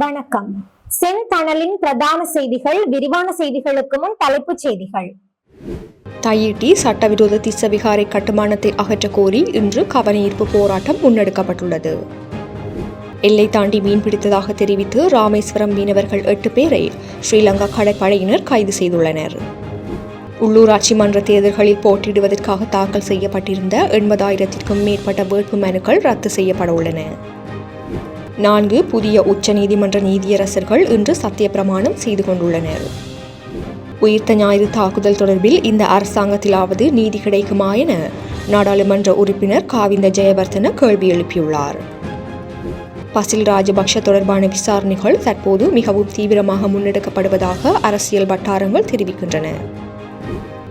வணக்கம். செந்தணலின் பிரதான செய்திகள் விரிவான செய்திகளுக்கு முன் தலைப்புச் செய்திகள். தையிட்டி சட்டவிரோத திசவிகாரை கட்டுமானத்தை அகற்ற கோரி இன்று கவனஈர்ப்பு போராட்டம் முன்னெடுக்கப்பட்டுள்ளது. எல்லை தாண்டி மீன்பிடித்ததாக தெரிவித்து ராமேஸ்வரம் மீனவர்கள் எட்டு பேரை ஸ்ரீலங்கா கடற்படையினர் கைது செய்துள்ளனர். உள்ளூராட்சி மன்ற தேர்தல்களில் போட்டியிடுவதற்காக தாக்கல் செய்யப்பட்டிருந்த எண்பதாயிரத்திற்கும் மேற்பட்ட வேட்பு மனுக்கள் ரத்து செய்யப்பட உள்ளன. நான்கு புதிய உச்சநீதிமன்ற நீதியரசர்கள் இன்று சத்தியப்பிரமாணம் செய்து கொண்டுள்ளனர். உயிர்த்த ஞாயிறு தாக்குதல் தொடர்பில் இந்த அரசாங்கத்திலாவது நீதி கிடைக்குமா என நாடாளுமன்ற உறுப்பினர் காவிந்த ஜெயவர்தன கேள்வி எழுப்பியுள்ளார். பசில் ராஜபக்ஷ தொடர்பான விசாரணைகள் தற்போது மிகவும் தீவிரமாக முன்னெடுக்கப்படுவதாக அரசியல் வட்டாரங்கள் தெரிவிக்கின்றன.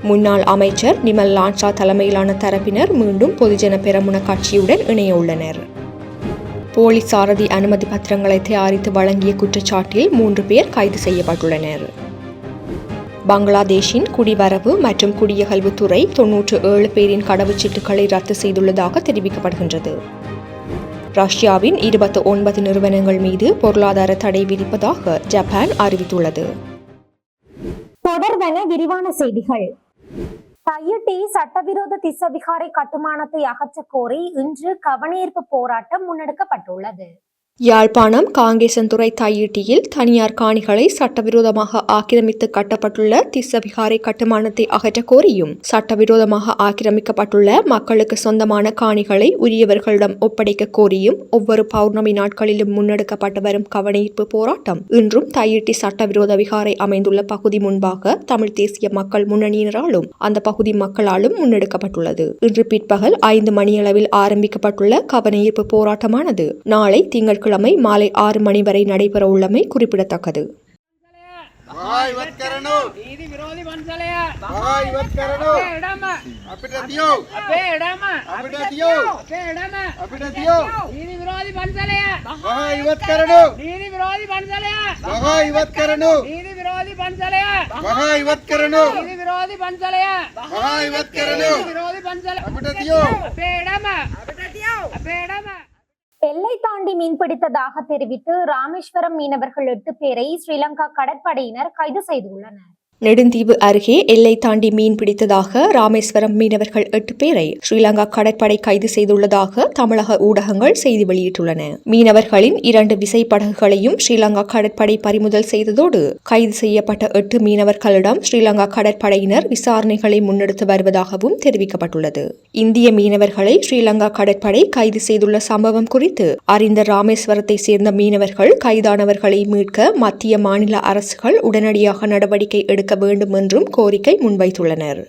முன்னாள் அமைச்சர் நிமல் லான்சா தலைமையிலான தரப்பினர் மீண்டும் பொதுஜன பெரமுன கட்சியுடன் இணைய உள்ளனர். போலி சாரதி அனுமதி பத்திரங்களை தயாரித்து வழங்கிய குற்றச்சாட்டில் மூன்று பேர் கைது செய்யப்பட்டுள்ளனர். பங்களாதேஷின் குடிவரவு மற்றும் குடியகல்வுத்துறை தொன்னூற்று ஏழு பேரின் கடவுச்சீட்டுகளை ரத்து செய்துள்ளதாக தெரிவிக்கப்படுகின்றது. ரஷ்யாவின் இருபத்தி ஒன்பது நிறுவனங்கள் மீது பொருளாதார தடை விதிப்பதாக ஜப்பான் அறிவித்துள்ளது. தொடர்வென விரிவான செய்திகள். தையிட்டி சட்டவிரோத திசவிகாரை கட்டுமானத்தை அகற்றக் கோரி இன்று கவனஈர்ப்பு போராட்டம் முன்னெடுக்கப்பட்டுள்ளது. யாழ்ப்பாணம் காங்கேசன்துறை தையீட்டியில் தனியார் காணிகளை சட்டவிரோதமாக ஆக்கிரமித்து கட்டப்பட்டுள்ள திசவிகாரை கட்டுமானத்தை அகற்றக் கோரியும் சட்டவிரோதமாக ஆக்கிரமிக்கப்பட்டுள்ள மக்களுக்கு சொந்தமான காணிகளை உரியவர்களிடம் ஒப்படைக்க கோரியும் ஒவ்வொரு பௌர்ணமி நாட்களிலும் முன்னெடுக்கப்பட்டு வரும் கவனஈர்ப்பு போராட்டம். இன்றும் தையீட்டி சட்டவிரோத விகாரை அமைந்துள்ள பகுதி முன்பாக தமிழ் தேசிய மக்கள் முன்னணியினராலும் அந்த பகுதி மக்களாலும் முன்னெடுக்கப்பட்டுள்ளது. இன்று பிற்பகல் ஐந்து மணியளவில் ஆரம்பிக்கப்பட்டுள்ள கவனஈர்ப்பு போராட்டமானது நாளை திங்கள் வியாழக்கிழமை மாலை ஆறு மணி வரை நடைபெற உள்ளமை குறிப்பிடத்தக்கது. ವಿರೋಧಿ எல்லை தாண்டி மீன்பிடித்ததாக தெரிவித்து ராமேஸ்வரம் மீனவர்கள் எட்டு பேரை ஸ்ரீலங்கா கடற்படையினர் கைது செய்துள்ளனர். நெடுந்தீவு அருகே எல்லை தாண்டி மீன் பிடித்ததாக ராமேஸ்வரம் மீனவர்கள் எட்டு பேரை ஸ்ரீலங்கா கடற்படை கைது செய்துள்ளதாக தமிழக ஊடகங்கள் செய்தி வெளியிட்டுள்ளன. மீனவர்களின் இரண்டு விசைப்படகுகளையும் ஸ்ரீலங்கா கடற்படை பறிமுதல் செய்ததோடு கைது செய்யப்பட்ட எட்டு மீனவர்களிடம் ஸ்ரீலங்கா கடற்படையினர் விசாரணைகளை முன்னெடுத்து வருவதாகவும் தெரிவிக்கப்பட்டுள்ளது. இந்திய மீனவர்களை ஸ்ரீலங்கா கடற்படை கைது செய்துள்ள சம்பவம் குறித்து அறிந்த ராமேஸ்வரத்தை சேர்ந்த மீனவர்கள் கைதானவர்களை மீட்க மத்திய மாநில அரசுகள் உடனடியாக நடவடிக்கை எடுக்க வேண்டும் என்றும் கோரிக்கை முன்வைத்துள்ளனர்.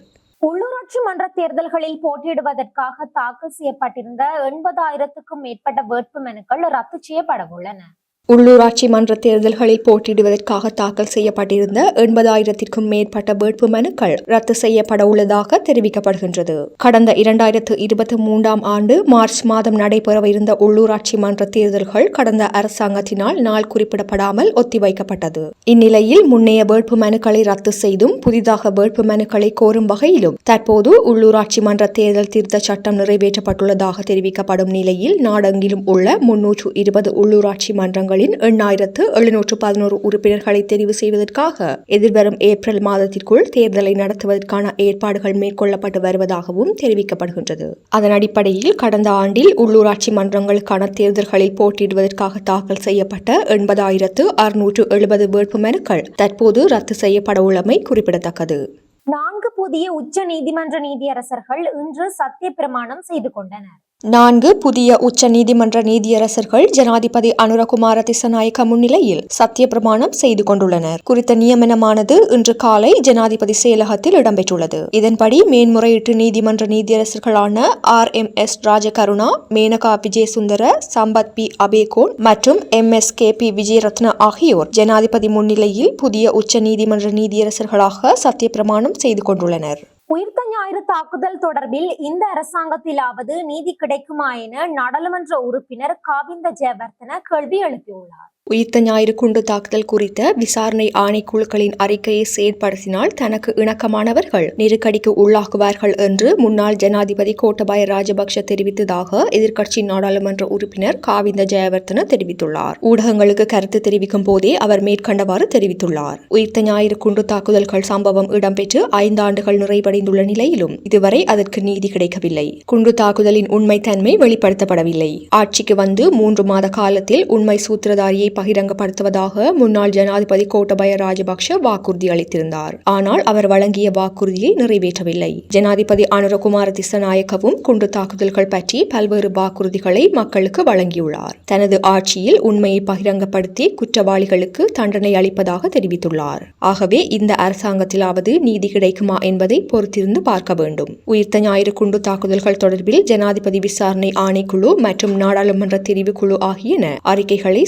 உள்ளூராட்சி மன்ற தேர்தல்களில் போட்டியிடுவதற்காக தாக்கல் செய்யப்பட்டிருந்த எண்பதாயிரத்துக்கும் மேற்பட்ட வேட்புமனுக்கள் ரத்து செய்யப்பட உள்ளன. உள்ளூராட்சி மன்ற தேர்தல்களில் போட்டியிடுவதற்காக தாக்கல் செய்யப்பட்டிருந்த எண்பதாயிரத்திற்கும் மேற்பட்ட வேட்பு மனுக்கள் ரத்து செய்யப்பட உள்ளதாக தெரிவிக்கப்படுகின்றது. கடந்த இரண்டாயிரத்து இருபத்தி மூன்றாம் ஆண்டு மார்ச் மாதம் நடைபெறவிருந்த உள்ளூராட்சி மன்ற தேர்தல்கள் கடந்த அரசாங்கத்தினால் நாள் குறிப்பிடப்படாமல் ஒத்திவைக்கப்பட்டது. இந்நிலையில் முன்னைய வேட்பு மனுக்களை ரத்து செய்தும் புதிதாக வேட்பு மனுக்களை கோரும் வகையிலும் தற்போது உள்ளூராட்சி மன்ற தேர்தல் திருத்த சட்டம் நிறைவேற்றப்பட்டுள்ளதாக தெரிவிக்கப்படும் நிலையில் நாடெங்கிலும் உள்ள முன்னூற்று இருபது உள்ளூராட்சி மன்றங்கள் மன்றங்களின் எண்ணாயிரத்து எழுநூற்று பதினோரு உறுப்பினர்களை தெரிவு செய்வதற்காக எதிர்வரும் ஏப்ரல் மாதத்திற்குள் தேர்தலை நடத்துவதற்கான ஏற்பாடுகள் மேற்கொள்ளப்பட்டு வருவதாகவும் தெரிவிக்கப்படுகின்றது. அதன் அடிப்படையில் கடந்த ஆண்டில் உள்ளூராட்சி மன்றங்களுக்கான தேர்தல்களில் போட்டியிடுவதற்காக தாக்கல் செய்யப்பட்ட எண்பதாயிரத்து அறுநூற்று எழுபது வேட்புமனுக்கள் தற்போது ரத்து செய்யப்பட உள்ளமை குறிப்பிடத்தக்கது. நான்கு புதிய உச்ச நீதிமன்ற நீதியரசர்கள் இன்று சத்திய பிரமாணம் செய்து கொண்டனர். நான்கு புதிய உச்ச நீதிமன்ற நீதியரசர்கள் ஜனாதிபதி அனுரகுமார திசநாயக்க முன்னிலையில் சத்திய பிரமாணம் செய்து கொண்டுள்ளனர். குறித்த நியமனமானது இன்று காலை ஜனாதிபதி செயலகத்தில் இடம்பெற்றுள்ளது. இதன்படி மேன்முறையீட்டு நீதிமன்ற நீதியரசர்களான R. M. S. Rajakaruna Menaka Wijayasundara Sampath B. Abeykoon மற்றும் M. S. K. B. Wijeratne ஆகியோர் ஜனாதிபதி முன்னிலையில் புதிய உச்ச நீதிமன்ற நீதியரசர்களாக சத்திய பிரமாணம் செய்து கொண்டுள்ளனர். உயிர்த்த ஞாயிறு தாக்குதல் தொடர்பில் இந்த அரசாங்கத்திலாவது நீதி கிடைக்குமா என நாடாளுமன்ற உறுப்பினர் காவிந்த ஜெயவர்தன கேள்வி எழுப்பியுள்ளார். உயிர்த்த ஞாயிறு குண்டு தாக்குதல் குறித்த விசாரணை ஆணைக்குழுக்களின் அறிக்கையை செயற்படுத்தினால் தனக்கு இணக்கமானவர்கள் நெருக்கடிக்கு உள்ளாகுவார்கள் என்று முன்னாள் ஜனாதிபதி கோட்டபாய ராஜபக்ஷ தெரிவித்ததாக எதிர்க்கட்சி நாடாளுமன்ற உறுப்பினர் காவிந்த ஜெயவர்தன தெரிவித்துள்ளார். ஊடகங்களுக்கு கருத்து தெரிவிக்கும் போதே அவர் மேற்கண்டவாறு தெரிவித்துள்ளார். உயிர்த்த ஞாயிறு குண்டு தாக்குதல்கள் சம்பவம் இடம்பெற்று ஐந்து ஆண்டுகள் நிறைவடைந்துள்ள நிலையிலும் இதுவரை அதற்கு நீதி கிடைக்கவில்லை. குண்டு தாக்குதலின் உண்மைத்தன்மை வெளிப்படுத்தப்படவில்லை. ஆட்சிக்கு வந்து மூன்று மாத காலத்தில் உண்மை சூத்திரதாரியை பகிரங்கப்படுத்துவதாக முன்னாள் ஜனாதிபதி கோட்டபய ராஜபக்ஷ வாக்குறுதி அளித்திருந்தார். ஆனால் அவர் வழங்கிய வாக்குறுதியை நிறைவேற்றவில்லை. ஜனாதிபதி அனுரகுமார திசநாயக்கவும் குண்டு தாக்குதல்கள் பற்றி பல்வேறு வாக்குறுதிகளை மக்களுக்கு வழங்கியுள்ளார். தனது ஆட்சியில் உண்மையை பகிரங்கப்படுத்தி குற்றவாளிகளுக்கு தண்டனை அளிப்பதாக தெரிவித்துள்ளார். ஆகவே இந்த அரசாங்கத்திலாவது நீதி கிடைக்குமா என்பதை பொறுத்திருந்து பார்க்க வேண்டும். உயிர்த்த ஞாயிறு குண்டு தாக்குதல்கள் தொடர்பில் ஜனாதிபதி விசாரணை ஆணைக்குழு மற்றும் நாடாளுமன்ற தெரிவுக்குழு ஆகியன அறிக்கைகளை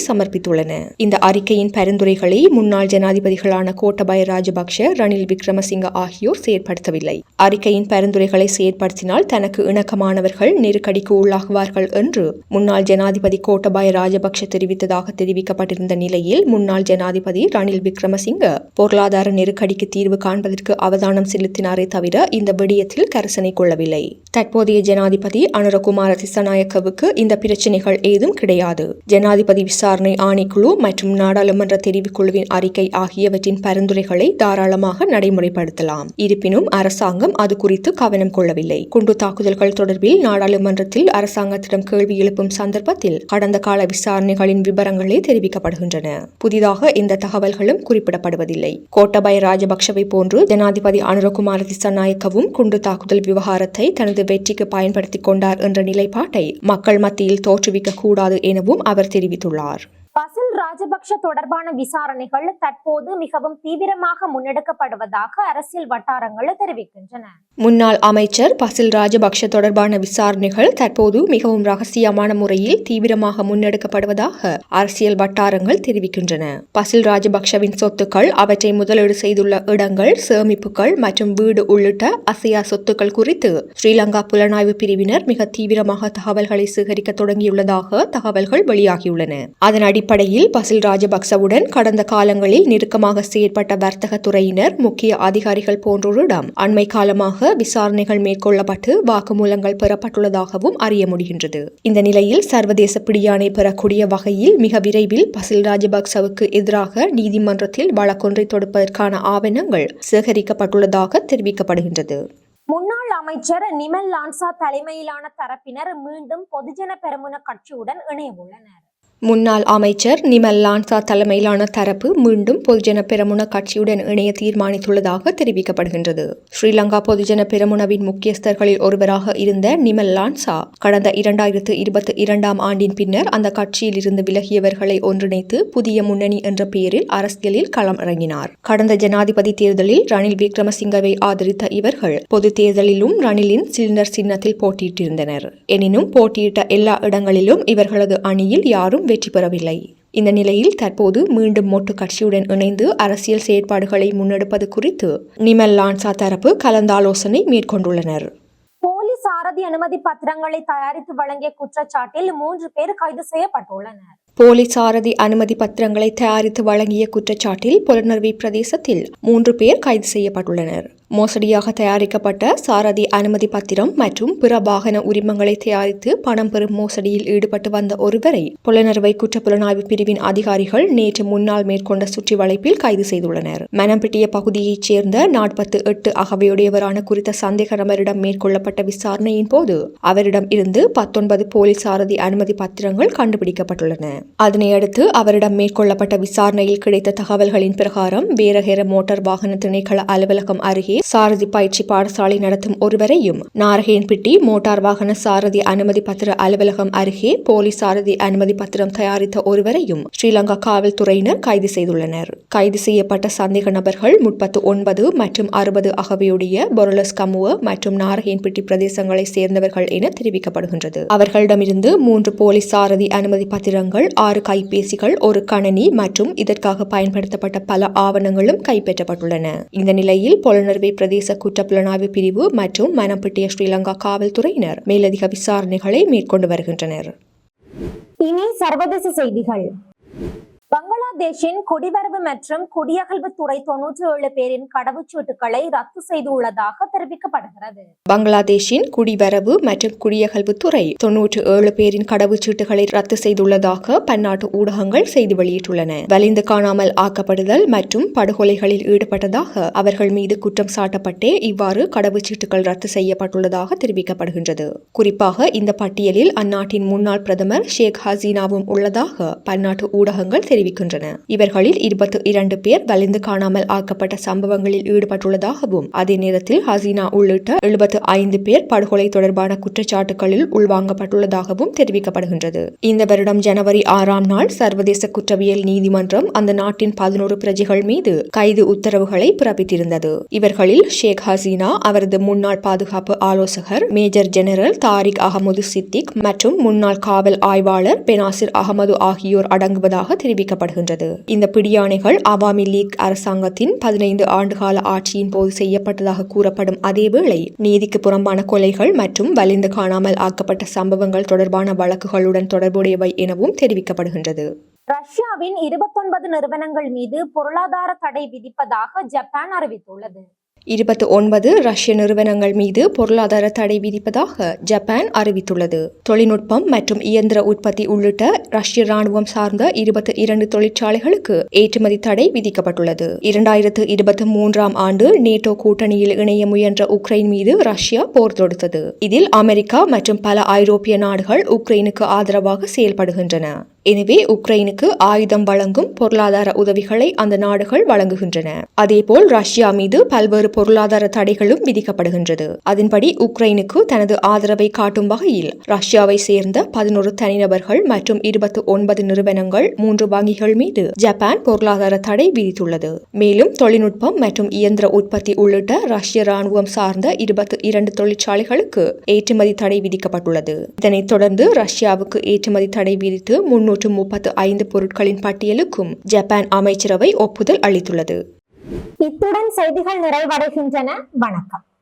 சமர்ப்பித்துள்ளன இந்த அறிக்கையின் பரிந்துரைகளை முன்னாள் ஜனாதிபதிகளான கோட்டபாய ராஜபக்ஷ ரணில் விக்ரமசிங்க ஆகியோர் செயற்படுத்தவில்லை. அறிக்கையின் பரிந்துரைகளை செயற்படுத்தினால் தனக்கு இணக்கமானவர்கள் நெருக்கடிக்கு உள்ளாகுவார்கள் என்று முன்னாள் ஜனாதிபதி கோட்டபாய ராஜபக்ஷ தெரிவித்ததாக தெரிவிக்கப்பட்டிருந்த நிலையில் முன்னாள் ஜனாதிபதி ரணில் விக்ரமசிங்க பொருளாதார நெருக்கடிக்கு தீர்வு காண்பதற்கு அவதானம் செலுத்தினாரே தவிர இந்த விடயத்தில் கரிசனை கொள்ளவில்லை. தற்போதைய ஜனாதிபதி அனுரகுமார திசநாயக்கவுக்கு இந்த பிரச்சனைகள் ஏதும் கிடையாது. ஜனாதிபதி விசாரணை ஆணை ஆணைக்குழு மற்றும் நாடாளுமன்ற தெரிவுக்குழுவின் அறிக்கை ஆகியவற்றின் பரிந்துரைகளை தாராளமாக நடைமுறைப்படுத்தலாம். இருப்பினும் அரசாங்கம் அது குறித்து கவனம் கொள்ளவில்லை. குண்டு தாக்குதல்கள் தொடர்பில் நாடாளுமன்றத்தில் அரசாங்கத்திடம் கேள்வி எழுப்பும் சந்தர்ப்பத்தில் கடந்த கால விசாரணைகளின் விவரங்களே தெரிவிக்கப்படுகின்றன. புதிதாக இந்த தகவல்களும் குறிப்பிடப்படுவதில்லை. கோட்டபய ராஜபக்சவை போன்று ஜனாதிபதி அனுரகுமார திசநாயக்கவும் குண்டு தாக்குதல் விவகாரத்தை தனது வெற்றிக்கு பயன்படுத்திக் கொண்டார் என்ற நிலைப்பாட்டை மக்கள் மத்தியில் தோற்றுவிக்க கூடாது எனவும் அவர் தெரிவித்துள்ளார். Bahsel ரணில் ராஜபக்ஷ தொடர்பான விசாரணைகள் தற்போது மிகவும் தீவிரமாக முன்னெடுக்கப்படுவதாக அரசியல் வட்டாரங்கள் தெரிவிக்கின்றன. முன்னாள் அமைச்சர் பசில் ராஜபக்ஷ தொடர்பான விசாரணைகள் தற்போது மிகவும் ரகசியமான முறையில் தீவிரமாக முன்னெடுக்கப்படுவதாக அரசியல் வட்டாரங்கள் தெரிவிக்கின்றன. பசில் ராஜபக்ஷவின் சொத்துக்கள் அவற்றை முதலீடு செய்துள்ள இடங்கள் சேமிப்புகள் மற்றும் வீடு உள்ளிட்ட அசையா சொத்துக்கள் குறித்து ஸ்ரீலங்கா புலனாய்வு பிரிவினர் மிக தீவிரமாக தகவல்களை சேகரிக்க தொடங்கியுள்ளதாக தகவல்கள் வெளியாகியுள்ளன. அதன் அடிப்படையில் பசில் ராஜபக்சவுடன் கடந்த காலங்களில் நெருக்கமாக செயற்பட்ட வர்த்தக துறையினர் முக்கிய அதிகாரிகள் போன்றோரிடம் அண்மை காலமாக விசாரணைகள் மேற்கொள்ளப்பட்டு வாக்குமூலங்கள் பெறப்பட்டுள்ளதாகவும் அறிய முடிகின்றது. இந்த நிலையில் சர்வதேச பிடியாணை பெறக்கூடிய வகையில் மிக விரைவில் பசில் ராஜபக்சவுக்கு எதிராக நீதிமன்றத்தில் வழக்கொன்றை தொடுப்பதற்கான ஆவணங்கள் சேகரிக்கப்பட்டுள்ளதாக தெரிவிக்கப்படுகின்றது. முன்னாள் அமைச்சர் நிமல் லான்சா தலைமையிலான தரப்பினர் மீண்டும் பொதுஜன பெரமுன கட்சியுடன் இணைய உள்ளனர். முன்னாள் அமைச்சர் நிமல் லான்சா தலைமையிலான தரப்பு மீண்டும் பொதுஜன பெரமுன கட்சியுடன் இணைய தீர்மானித்துள்ளதாக தெரிவிக்கப்படுகின்றது. ஸ்ரீலங்கா பொதுஜன பெரமுனவின் முக்கியஸ்தர்களில் ஒருவராக இருந்த நிமல் லான்சா கடந்த இரண்டாயிரத்து இருபத்தி இரண்டாம் ஆண்டின் பின்னர் அந்த கட்சியில் இருந்து விலகியவர்களை ஒன்றிணைத்து புதிய முன்னணி என்ற பெயரில் அரசியலில் களம் இறங்கினார் கடந்த ஜனாதிபதி தேர்தலில் ரணில் விக்ரமசிங்கவை ஆதரித்த இவர்கள் பொது தேர்தலிலும் ரணிலின் சிலிண்டர் சின்னத்தில் போட்டியிட்டிருந்தனர். எனினும் போட்டியிட்ட எல்லா இடங்களிலும் இவர்களது அணியில் யாரும் வெற்றி பெறவில்லை. இந்த நிலையில் தற்போது மீண்டும் மொட்டு கட்சியுடன் இணைந்து அரசியல் செயற்பாடுகளை முன்னெடுப்பது குறித்து நிமல் லான்சா தரப்பு கலந்தாலோசனை மேற்கொண்டுள்ளனர். போலி சாரதி அனுமதி பத்திரங்களை தயாரித்து வழங்கிய குற்றச்சாட்டில் மூன்று பேர் கைது செய்யப்பட்டுள்ளனர். போலி சாரதி அனுமதி பத்திரங்களை தயாரித்து வழங்கிய குற்றச்சாட்டில் புலனர்வி பிரதேசத்தில் மூன்று பேர் கைது செய்யப்பட்டுள்ளனர். மோசடியாக தயாரிக்கப்பட்ட சாரதி அனுமதி பத்திரம் மற்றும் பிற வாகன உரிமங்களை தயாரித்து பணம் பெறும் மோசடியில் ஈடுபட்டு வந்த ஒருவரை புலனறுவை குற்றப்புலனாய்வு பிரிவின் அதிகாரிகள் நேற்று முன்னாள் மேற்கொண்ட சுற்றி வளைப்பில் கைது செய்துள்ளனர். மனம்பிட்டிய பகுதியைச் சேர்ந்த நாற்பத்து எட்டு அகவையுடையவரான குறித்த சந்தேக நபரிடம் மேற்கொள்ளப்பட்ட விசாரணையின் போது அவரிடம் இருந்து பத்தொன்பது போலி சாரதி அனுமதி பத்திரங்கள் கண்டுபிடிக்கப்பட்டுள்ளன. அதனையடுத்து அவரிடம் மேற்கொள்ளப்பட்ட விசாரணையில் கிடைத்த தகவல்களின் பிரகாரம் வீரகேர மோட்டார் வாகன திணைக்கள அலுவலகம் அருகே சாரதி பயிற்சி பாடசாலை நடத்தும் ஒருவரையும் நாரகேன்பிட்டி மோட்டார் வாகன சாரதி அனுமதி பத்திர அலுவலகம் அருகே போலி சாரதி அனுமதி பத்திரம் தயாரித்த ஒருவரையும் ஸ்ரீலங்கா காவல்துறையினர் கைது செய்துள்ளனர். கைது செய்யப்பட்ட சந்தேக நபர்கள் முப்பத்து ஒன்பது மற்றும் அறுபது அகவையுடைய பொருளஸ் கமுவ மற்றும் நாரகேன்பிட்டி பிரதேசங்களை சேர்ந்தவர்கள் என தெரிவிக்கப்படுகின்றது. அவர்களிடமிருந்து மூன்று போலி சாரதி அனுமதி பத்திரங்கள் ஆறு கைபேசிகள் ஒரு கணனி மற்றும் இதற்காக பயன்படுத்தப்பட்ட பல ஆவணங்களும் கைப்பற்றப்பட்டுள்ளன. இந்த நிலையில் பொலனர்வை பிரதேச குற்றப்புலனாய்வு பிரிவு மற்றும் மனம்பட்டிய ஸ்ரீலங்கா காவல்துறையினர் மேலதிக விசாரணைகளை மேற்கொண்டு வருகின்றனர். இனி சர்வதேச செய்திகள். பங்களாதேஷின் குடிவரவு மற்றும் குடியகல்வு துறை தொன்னூற்றி ஏழு பேரின் கடவுச்சீட்டுகளை ரத்து செய்துள்ளதாக தெரிவிக்கப்படுகிறது. பங்களாதேஷின் குடிவரவு மற்றும் குடியகல்வுத்துறை தொன்னூற்று ஏழு பேரின் கடவுச்சீட்டுகளை ரத்து செய்துள்ளதாக பன்னாட்டு ஊடகங்கள் செய்தி வெளியிட்டுள்ளன. வலிந்து காணாமல் ஆக்கப்படுதல் மற்றும் படுகொலைகளில் ஈடுபட்டதாக அவர்கள் மீது குற்றம் சாட்டப்பட்டே இவ்வாறு கடவுச்சீட்டுகள் ரத்து செய்யப்பட்டுள்ளதாக தெரிவிக்கப்படுகின்றது. குறிப்பாக இந்த பட்டியலில் அந்நாட்டின் முன்னாள் பிரதமர் ஷேக் ஹசீனாவும் உள்ளதாக பன்னாட்டு ஊடகங்கள் தெரிவிக்கின்றன. இவர்களில் இருபத்தி இரண்டு பேர் வலிந்து காணாமல் ஆக்கப்பட்ட சம்பவங்களில் ஈடுபட்டுள்ளதாகவும் அதே நேரத்தில் ஹசீனா உள்ளிட்ட எழுபத்து ஐந்து பேர் படுகொலை தொடர்பான குற்றச்சாட்டுகளில் உள்வாங்கப்பட்டுள்ளதாகவும் தெரிவிக்கப்படுகின்றது. இந்த வருடம் ஜனவரி ஆறாம் நாள் சர்வதேச குற்றவியல் நீதிமன்றம் அந்த நாட்டின் பதினோரு பிரஜைகள் மீது கைது உத்தரவுகளை பிறப்பித்திருந்தது. இவர்களில் ஷேக் ஹசீனா அவரது முன்னாள் பாதுகாப்பு ஆலோசகர் மேஜர் ஜெனரல் தாரிக் அகமது சித்திக் மற்றும் முன்னாள் காவல் ஆய்வாளர் பெனாசிர் அகமது ஆகியோர் அடங்குவதாக தெரிவிக்கப்படுகின்றது இந்த பிடியானைகள் அவாமி லீக் அரசாங்கத்தின் பதினைந்து ஆண்டுகால ஆட்சியின் போது செய்யப்பட்டதாக கூறப்படும் அதேவேளை நீதிக்கு புறம்பான கொலைகள் மற்றும் வலிந்து காணாமல் ஆக்கப்பட்ட சம்பவங்கள் தொடர்பான வழக்குகளுடன் தொடர்புடையவை எனவும் தெரிவிக்கப்படுகின்றது. ரஷ்யாவின் இருபத்தொன்பது நிறுவனங்கள் மீது பொருளாதார தடை விதிப்பதாக ஜப்பான் அறிவித்துள்ளது. இருபத்தி ஒன்பது ரஷ்ய நிறுவனங்கள் மீது பொருளாதார தடை விதிப்பதாக ஜப்பான் அறிவித்துள்ளது. தொழில்நுட்பம் மற்றும் இயந்திர உற்பத்தி உள்ளிட்ட ரஷ்ய ராணுவம் சார்ந்த இருபத்தி இரண்டு தொழிற்சாலைகளுக்கு ஏற்றுமதி தடை விதிக்கப்பட்டுள்ளது. இரண்டாயிரத்து இருபத்தி மூன்றாம் ஆண்டு நேட்டோ கூட்டணியில் இணைய முயன்ற உக்ரைன் மீது ரஷ்யா போர் தொடுத்தது. இதில் அமெரிக்கா மற்றும் பல ஐரோப்பிய நாடுகள் உக்ரைனுக்கு ஆதரவாக செயல்படுகின்றன. எனவே உக்ரைனுக்கு ஆயுதம் வழங்கும் பொருளாதார உதவிகளை அந்த நாடுகள் வழங்குகின்றன. அதேபோல் ரஷ்யா மீது பல்வேறு பொருளாதார தடைகளும் விதிக்கப்படுகின்றது. அதன்படி உக்ரைனுக்கு தனது ஆதரவை காட்டும் வகையில் ரஷ்யாவை சேர்ந்த பதினோரு தனிநபர்கள் மற்றும் இருபத்தி ஒன்பது நிறுவனங்கள் மூன்று வங்கிகள் மீது ஜப்பான் பொருளாதார தடை விதித்துள்ளது. மேலும் தொழில்நுட்பம் மற்றும் இயந்திர உற்பத்தி உள்ளிட்ட ரஷ்ய ராணுவம் சார்ந்த இருபத்தி இரண்டு தொழிற்சாலைகளுக்கு ஏற்றுமதி தடை விதிக்கப்பட்டுள்ளது. இதனைத் தொடர்ந்து ரஷ்யாவுக்கு ஏற்றுமதி தடை விதித்து முன்னூறு இருநூற்று முப்பத்து ஐந்து பொருட்களின் பட்டியலுக்கும் ஜப்பான் அமைச்சரவை ஒப்புதல் அளித்துள்ளது. இத்துடன் செய்திகள் நிறைவடைகின்றன. வணக்கம்.